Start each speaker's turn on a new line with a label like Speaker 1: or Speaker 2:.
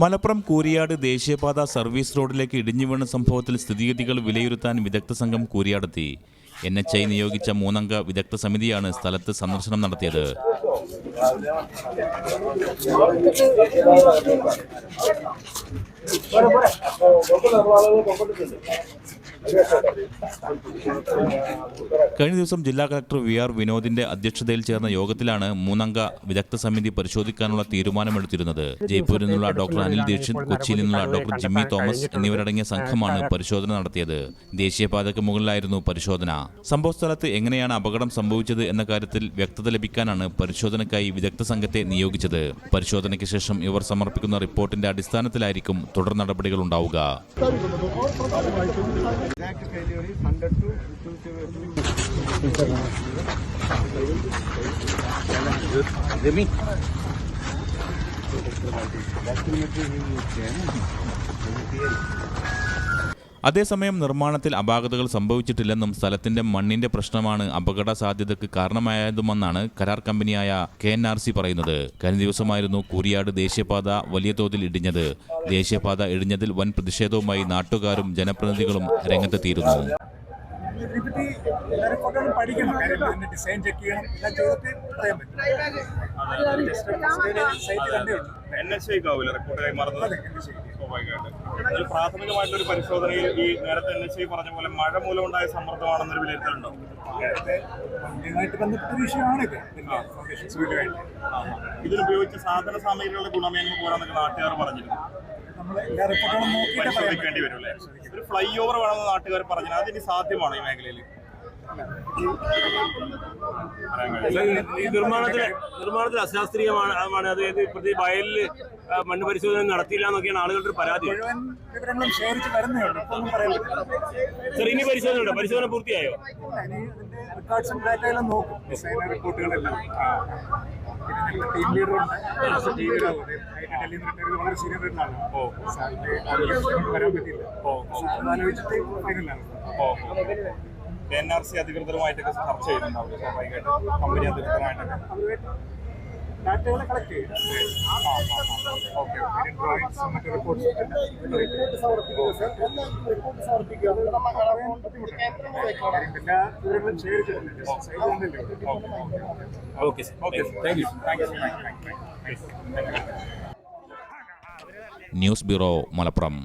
Speaker 1: മലപ്പുറം കൂരിയാട് ദേശീയപാത സർവീസ് റോഡിലേക്ക് ഇടിഞ്ഞു വീണ സംഭവത്തിൽ സ്ഥിതിഗതികൾ വിലയിരുത്താൻ വിദഗ്ധ സംഘം കൂരിയാടെത്തി. എൻ എച്ച് ഐ നിയോഗിച്ച മൂന്നംഗ വിദഗ്ധ സമിതിയാണ് സ്ഥലത്ത് സന്ദർശനം നടത്തിയത്. കഴിഞ്ഞ ദിവസം ജില്ലാ കളക്ടർ വി ആർ വിനോദിന്റെ അധ്യക്ഷതയിൽ ചേർന്ന യോഗത്തിലാണ് മൂന്നംഗ വിദഗ്ധ സമിതി പരിശോധിക്കാനുള്ള തീരുമാനമെടുത്തിരുന്നത്. ജയ്പൂരിൽ നിന്നുള്ള ഡോക്ടർ അനിൽ ദീക്ഷിത് കൊച്ചിയിൽ നിന്നുള്ള ഡോക്ടർ ജിമ്മി തോമസ് എന്നിവരടങ്ങിയ സംഘമാണ് പരിശോധന നടത്തിയത്. ദേശീയപാതയ്ക്ക് മുകളിലായിരുന്നു പരിശോധന. സംഭവസ്ഥലത്ത് എങ്ങനെയാണ് അപകടം സംഭവിച്ചത് എന്ന കാര്യത്തിൽ വ്യക്തത ലഭിക്കാനാണ് പരിശോധനയ്ക്കായി വിദഗ്ധ സംഘത്തെ നിയോഗിച്ചത്. പരിശോധനയ്ക്ക് ശേഷം ഇവർ സമർപ്പിക്കുന്ന റിപ്പോർട്ടിന്റെ അടിസ്ഥാനത്തിലായിരിക്കും തുടർ നടപടികൾ ഉണ്ടാവുക.
Speaker 2: Exact failure is 100 to 270. Remy. That's the material you use.
Speaker 1: അതേസമയം നിർമ്മാണത്തിൽ അപാകതകൾ സംഭവിച്ചിട്ടില്ലെന്നും സ്ഥലത്തിന്റെ മണ്ണിന്റെ പ്രശ്നമാണ് അപകട സാധ്യതയ്ക്ക് കാരണമായതുമെന്നാണ് കരാർ കമ്പനിയായ കെ എൻ ആർ സി പറയുന്നത്. കഴിഞ്ഞ ദിവസമായിരുന്നു കൂരിയാട് ദേശീയപാത വലിയ തോതിൽ ഇടിഞ്ഞത്. ദേശീയപാത ഇടിഞ്ഞതിൽ വൻ പ്രതിഷേധവുമായി നാട്ടുകാരും ജനപ്രതിനിധികളും രംഗത്തെത്തിയിരുന്നു.
Speaker 3: പഠിക്കണം. ഡിസൈൻ ചെക്ക് ചെയ്യണം.
Speaker 4: എൻ എച്ച് കൈമാറുന്നത് സ്വാഭാവികമായിട്ട്. ഒരു പ്രാഥമികമായിട്ടൊരു പരിശോധനയിൽ ഈ നേരത്തെ എൻ എച്ച് ഐ പറഞ്ഞ പോലെ മഴ മൂലമുണ്ടായ സമ്മർദ്ദമാണെന്നൊരു വിലയിരുത്തലുണ്ടോ? ഇതിലുപയോഗിച്ച സാധന സാമഗ്രികളുടെ ഗുണമേന്മ പോരാന്നൊക്കെ നാട്ടുകാർ പറഞ്ഞിരുന്നു. പരിശോധിക്കേണ്ടി വരും അല്ലേ? ഒരു ഫ്ലൈ ഓവർ വേണമെന്ന് നാട്ടുകാർ പറഞ്ഞു അതിന് സാധ്യമാണോ ഈ മേഖലയിൽ.
Speaker 5: ഈ നിർമ്മാണത്തിൽ നിർമ്മാണത്തിൽ അശാസ്ത്രീയമാണ് അത് പ്രതി വയലിൽ മണ്ണ് പരിശോധന നടത്തിയില്ല എന്നൊക്കെയാണ് ആളുകളുടെ പരാതി. സർ ഇനി പരിശോധന ഉണ്ടോ. പരിശോധന പൂർത്തിയായോ
Speaker 3: റിപ്പോർട്ടുകളെല്ലാം ടീം വളരെ സീനിയർ വരാൻ ആലോചിച്ചിട്ട് ഫൈനലാണ്
Speaker 4: എൻ ആർ സി അധികൃതരുമായിട്ടൊക്കെ ചർച്ച ചെയ്യുന്നുണ്ടാവും. സ്വാഭാവികമായിട്ട് കമ്പനി അധികൃതരുമായിട്ടൊക്കെ.
Speaker 3: ഡാറ്റകൾ കളക്ട് ചെയ്യും. Okay okay. ഡ്രോയിങ്സും മറ്റു റിപ്പോർട്ട്സും എല്ലാ വിവരങ്ങളും ശേഖരിച്ചിട്ടുണ്ട് സൈറ്റ് ഉണ്ടല്ലോ
Speaker 5: okay sir.
Speaker 4: Okay thank you thank you thank you.
Speaker 1: News bureau Malappuram.